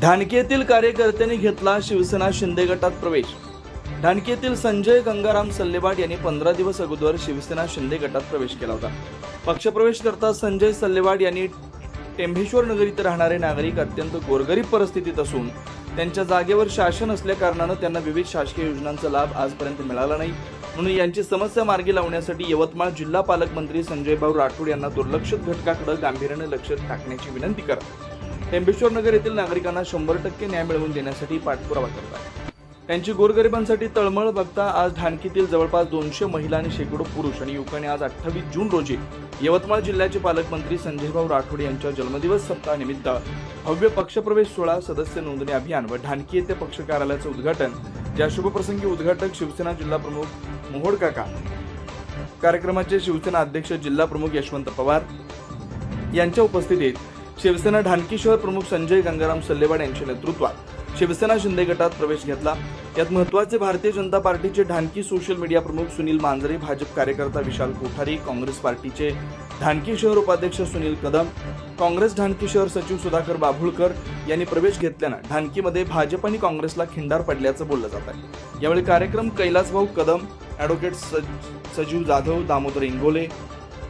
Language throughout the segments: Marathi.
ढाणकी कार्यकर्त्यांनी घेतला शिवसेना शिंदे गटात प्रवेश. ढाणकी संजय गंगाराम सल्लेवाड यांनी पंधरा दिवस अगोदर शिवसेना शिंदे गटात प्रवेश केला होता. पक्षप्रवेश करता संजय सल्लेवाड यांनी टेंभेश्वर नगर इथं राहणारे नागरिक अत्यंत गोरगरीब परिस्थितीत असून त्यांच्या जागेवर शासन असल्याकारणानं त्यांना विविध शासकीय योजनांचा लाभ आजपर्यंत मिळाला नाही. म्हणून यांची समस्या मार्गी लावण्यासाठी यवतमाळ जिल्हा पालकमंत्री संजयभाऊ राठोड यांना दुर्लक्षित घटकाकडे गांभीर्याने लक्ष टाकण्याची विनंती करा. टेंबेश्वर नगर येथील नागरिकांना शंभर टक्के न्याय मिळवून देण्यासाठी पाठपुरावा करतात. त्यांची गोरगरिबांसाठी तळमळ बघता आज ढाणकीतील जवळपास दोनशे महिला आणि शेकडो पुरुष आणि युवकांनी आज अठ्ठावीस जून रोजी यवतमाळ जिल्ह्याचे पालकमंत्री संजयभाऊ राठोड यांच्या जन्मदिवस सप्ताहानिमित्त भव्य पक्षप्रवेश सोहळा सदस्य नोंदणी अभियान व ढाणकी येथे पक्ष कार्यालयाचं उद्घाटन या शुभप्रसंगी उद्घाटक शिवसेना जिल्हा प्रमुख मोहोड काका कार्यक्रमाचे शिवसेना अध्यक्ष जिल्हा प्रमुख यशवंत पवार यांच्या उपस्थितीत शिवसेना ढानकी शहर प्रमुख संजय गंगाराम सल्लेवाड यांच्या नेतृत्वात शिवसेना शिंदे गटात प्रवेश घेतला. यात महत्त्वाचे भारतीय जनता पार्टीचे ढानकी सोशल मीडिया प्रमुख सुनील मांजरे भाजप कार्यकर्ता विशाल कोठारी काँग्रेस पार्टीचे ढानकी शहर उपाध्यक्ष सुनील कदम काँग्रेस ढानकी शहर सचिव सुधाकर बाभुळकर यांनी प्रवेश घेतल्यानं ढानकीमध्ये भाजप आणि काँग्रेसला खिंडार पडल्याचं बोललं जात आहे. यावेळी कार्यक्रम कैलासभाऊ कदम ॲडव्होकेट सज- सजीव जाधव दामोदर इंगोले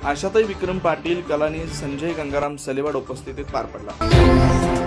अशातही विक्रम पाटील कलानी संजय गंगाराम सलेवाड उपस्थितीत पार पडला.